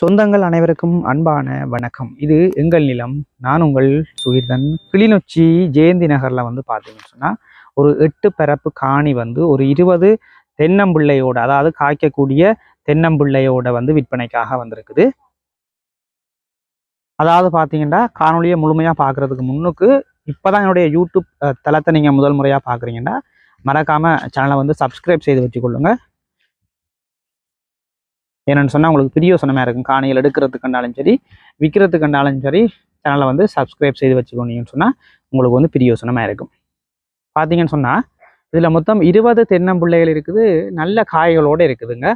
சொந்தங்கள் அனைவருக்கும் அன்பான வணக்கம். இது எங்கள் நிலம் நான் உங்கள் சுகிர்தன். கிளிநொச்சி ஜெயந்தி நகரில் வந்து பார்த்தீங்கன்னு சொன்னால் ஒரு எட்டு பரப்பு காணி வந்து ஒரு இருபது தென்னம்பிள்ளையோட அதாவது காய்க்கக்கூடிய தென்னம்பிள்ளையோட வந்து விற்பனைக்காக வந்திருக்குது. அதாவது பார்த்தீங்கன்னா காணொலியை முழுமையாக பார்க்கறதுக்கு முன்னுக்கு இப்போதான் என்னுடைய யூடியூப் தளத்தை நீங்கள் முதல் முறையாக பார்க்குறீங்கன்னா மறக்காமல் சேனலை வந்து சப்ஸ்கிரைப் செய்து வச்சுக்கொள்ளுங்கள் என்னென்னு சொன்னால் உங்களுக்கு பிரியோசனமாக இருக்கும். காணிகள் எடுக்கிறதுக்குண்டாலும் சரி விற்கிறதுக்குண்டாலும் சரி சேனலை வந்து சப்ஸ்கிரைப் செய்து வச்சுக்கோனீங்கன்னு சொன்னால் உங்களுக்கு வந்து பிரியோசனமாக இருக்கும். பார்த்தீங்கன்னு சொன்னால் இதில் மொத்தம் இருபது தென்னம்பிள்ளைகள் இருக்குது. நல்ல காய்களோடு இருக்குதுங்க.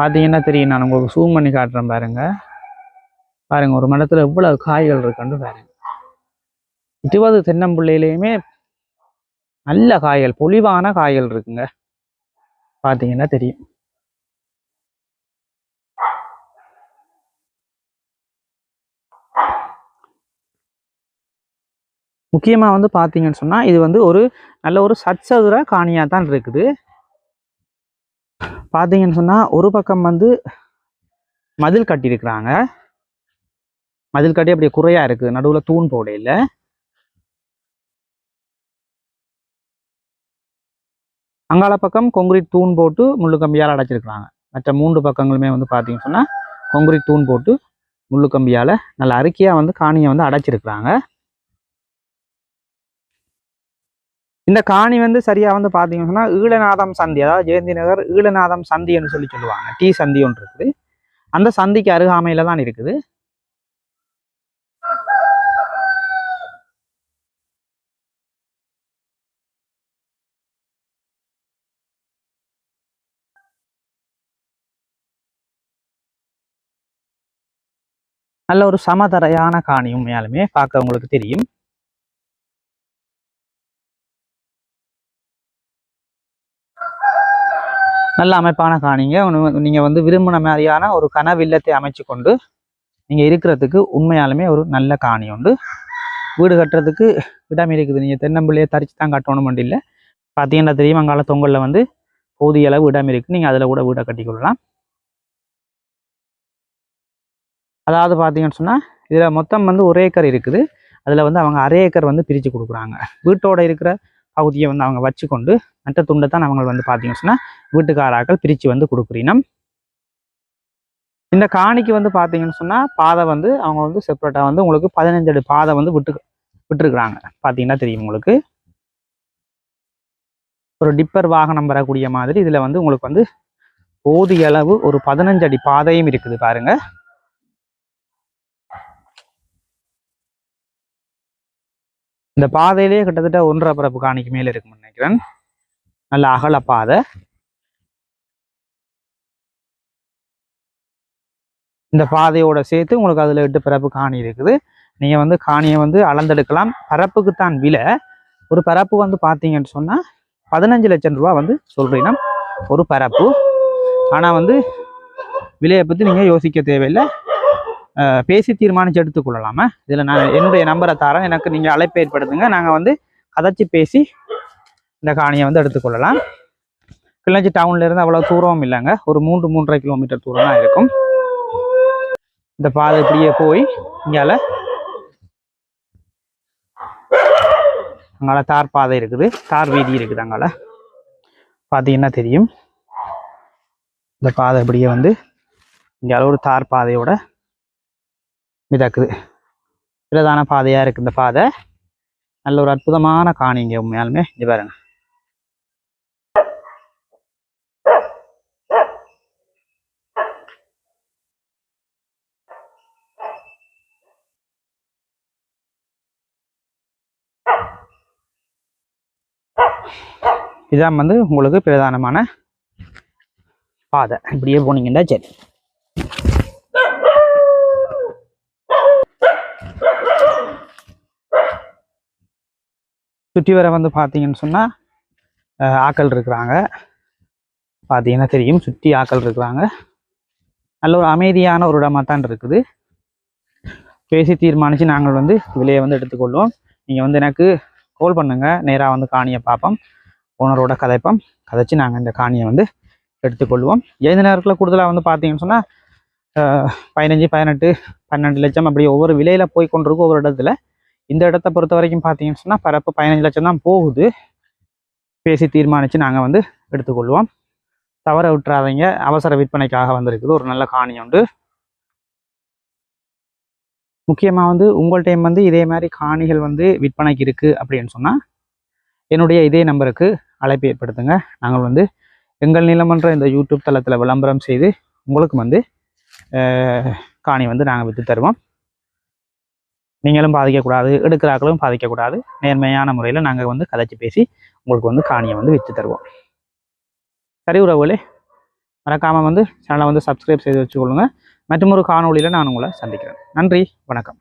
பார்த்தீங்கன்னா தெரியும்? நான் உங்களுக்கு சூம் பண்ணி காட்டுறேன் பாருங்க. பாருங்க ஒரு மரத்தில் எவ்வளோ காய்கள் இருக்குன்னு பாருங்க. இருபது தென்னம்பிள்ளையிலையுமே நல்ல காய்கள் பொலிவான காய்கள் இருக்குங்க. பார்த்தீங்கன்னா தெரியும். முக்கியமாக வந்து பார்த்தீங்கன்னு சொன்னால் இது வந்து ஒரு நல்ல ஒரு சச்சதுர காணியாக தான் இருக்குது. பார்த்தீங்கன்னு சொன்னால் ஒரு பக்கம் வந்து மதில் கட்டியிருக்கிறாங்க. மதில் கட்டி அப்படியே குறையாக இருக்குது நடுவில் தூண் போடையில். அங்கால பக்கம் கொங்கிரீட் தூண் போட்டு முள்ளு கம்பியால் அடைச்சிருக்கிறாங்க. மற்ற மூன்று பக்கங்களுமே வந்து பார்த்தீங்கன்னு சொன்னால் கொங்கிரீட் தூண் போட்டு முள்ளு கம்பியால் நல்ல அறுக்கியாக வந்து காணியை வந்து அடைச்சிருக்கிறாங்க. இந்த காணி வந்து சரியாக வந்து பார்த்தீங்கன்னு சொன்னால் ஈழநாதம் சந்தி அதாவது ஜெயந்தி நகர் ஈழநாதம் சந்தின்னு சொல்லி சொல்லுவாங்க. டீ சந்தி ஒன்று இருக்குது. அந்த சந்திக்கு அருகாமையில் தான் இருக்குது. நல்ல ஒரு சமதரையான காணி உண்மையாலுமே பார்க்க உங்களுக்கு தெரியும். நல்ல அமைப்பான காணிங்க. நீங்க வந்து விரும்பின மாதிரியான ஒரு கனவில்லத்தை அமைச்சு கொண்டு நீங்க இருக்கிறதுக்கு உண்மையாலுமே ஒரு நல்ல காணி உண்டு. வீடு கட்டுறதுக்கு இடம் இருக்குது. நீங்க தென்னம்பிள்ளையை தரிச்சு தான் கட்டணும் இல்லை பார்த்தீங்கன்னா தெரியும் அங்கால தொங்கல்ல வந்து போதிய அளவு இடம் இருக்கு. நீங்க அதுல கூட வீடை கட்டிக்கொள்ளலாம். அதாவது பார்த்தீங்கன்னு சொன்னால் இதில் மொத்தம் வந்து ஒரு ஏக்கர் இருக்குது. அதில் வந்து அவங்க அரை ஏக்கர் வந்து பிரித்து கொடுக்குறாங்க. வீட்டோட இருக்கிற பகுதியை வந்து அவங்க வச்சுக்கொண்டு மற்ற துண்டை தான் அவங்க வந்து பார்த்தீங்கன்னு சொன்னால் வீட்டுக்காராக்கள் பிரித்து வந்து கொடுக்குறீனம். இந்த காணிக்கு வந்து பார்த்தீங்கன்னு சொன்னால் பாதை வந்து அவங்க வந்து செப்பரேட்டாக வந்து உங்களுக்கு பதினஞ்சு அடி பாதை வந்து விட்டு விட்டுருக்குறாங்க. பார்த்தீங்கன்னா தெரியும் உங்களுக்கு. ஒரு டிப்பர் வாகனம் வரக்கூடிய மாதிரி இதில் வந்து உங்களுக்கு வந்து போதிய அளவு ஒரு பதினஞ்சு அடி பாதையும் இருக்குது பாருங்கள் இந்த பாதையிலேயே கிட்டத்தட்ட ஒன்றரை பரப்பு காணிக்கு மேலே இருக்கும்னு நினைக்கிறேன். நல்ல அகல பாதை. இந்த பாதையோட சேர்த்து உங்களுக்கு அதில் எட்டு பரப்பு காணி இருக்குது. நீங்கள் வந்து காணியை வந்து அளந்தெடுக்கலாம். பரப்புக்கு தான் விலை. ஒரு பரப்பு வந்து பார்த்தீங்கன்னு சொன்னால் பதினஞ்சு லட்சம் ரூபா வந்து சொல்கிறீங்கன்னா ஒரு பரப்பு. ஆனால் வந்து விலையை பற்றி நீங்கள் யோசிக்க தேவையில்லை. பேசி தீர்மானித்து எடுத்துக்கொள்ளலாமா? இதில் நான் என்னுடைய நம்பரை தரேன் எனக்கு நீங்கள் அழைப்பு ஏற்படுத்துங்க. நாங்கள் வந்து கதைச்சி பேசி இந்த காணியை வந்து எடுத்துக்கொள்ளலாம். கிளஞ்சி டவுன்லேருந்து அவ்வளோ தூரமும் இல்லைங்க. ஒரு மூன்று மூன்றரை கிலோமீட்டர் தூரம் தான் இருக்கும். இந்த பாதை இப்படியே போய் இங்கால அங்கால தார் பாதை இருக்குது. தார் வீதி இருக்குது அங்கால. பார்த்தீங்கன்னா தெரியும்? இந்த பாதை இப்படியே வந்து இங்கால ஒரு தார் பாதையோட மிதக்குது. பிரதான பாதையா இருக்கு இந்த பாதை. நல்ல ஒரு அற்புதமான காணிங்க உண்மையாலுமே. இங்கே பாருங்க. இதான் வந்து உங்களுக்கு பிரதானமான பாதை. இப்படியே போனீங்கன்னா சரி. சுற்றி வர வந்து பார்த்தீங்கன்னு சொன்னால் ஆக்கள் இருக்கிறாங்க. பார்த்தீங்கன்னா தெரியும்? சுற்றி ஆக்கள் இருக்கிறாங்க. நல்ல ஒரு அமைதியான ஒரு இடமா தான் இருக்குது. பேசி தீர்மானித்து நாங்கள் வந்து விலையை வந்து எடுத்துக்கொள்வோம். நீங்கள் வந்து எனக்கு கால் பண்ணுங்கள் நேராக வந்து காணியை பார்ப்போம். ஓனரோட கதைப்போம். கதைச்சு நாங்கள் இந்த காணியை வந்து எடுத்துக்கொள்வோம். எந்த நேரத்தில் கூடுதலாக வந்து பார்த்தீங்கன்னு சொன்னால் பதினஞ்சு பதினெட்டு பன்னெண்டு லட்சம் அப்படி ஒவ்வொரு விலையில் போய் கொண்டிருக்கும் ஒவ்வொரு இடத்துல இந்த இடத்த பொறுத்த வரைக்கும் பார்த்தீங்கன்னு சொன்னால் பரப்பு பதினஞ்சு லட்சம் தான் போகுது. பேசி தீர்மானித்து நாங்கள் வந்து எடுத்துக்கொள்வோம். தவற விட்டுறாதீங்க. அவசர விற்பனைக்காக வந்திருக்குது. ஒரு நல்ல காணி உண்டு. முக்கியமாக வந்து உங்கள்கிட்ட வந்து இதே மாதிரி காணிகள் வந்து விற்பனைக்கு இருக்குது அப்படின்னு சொன்னால் என்னுடைய இதே நம்பருக்கு அழைப்பு ஏற்படுத்துங்க. நாங்கள் வந்து எங்கள் நிலமன்ற இந்த யூடியூப் தளத்தில் விளம்பரம் செய்து உங்களுக்கு வந்து காணி வந்து நாங்கள் விற்று தருவோம். நீங்களும் பாதிக்கக்கூடாது எடுக்கிறாக்களும் பாதிக்கக்கூடாது. நேர்மையான முறையில் நாங்கள் வந்து கதைச்சி பேசி உங்களுக்கு வந்து காணியை வந்து விற்று தருவோம். சரி உறவுகளே மறக்காமல் வந்து சேனலை வந்து சப்ஸ்கிரைப் செய்து வச்சுக்கொள்ளுங்க. மற்றும் ஒரு காணொளியில் நான் உங்களை சந்திக்கிறேன். நன்றி வணக்கம்.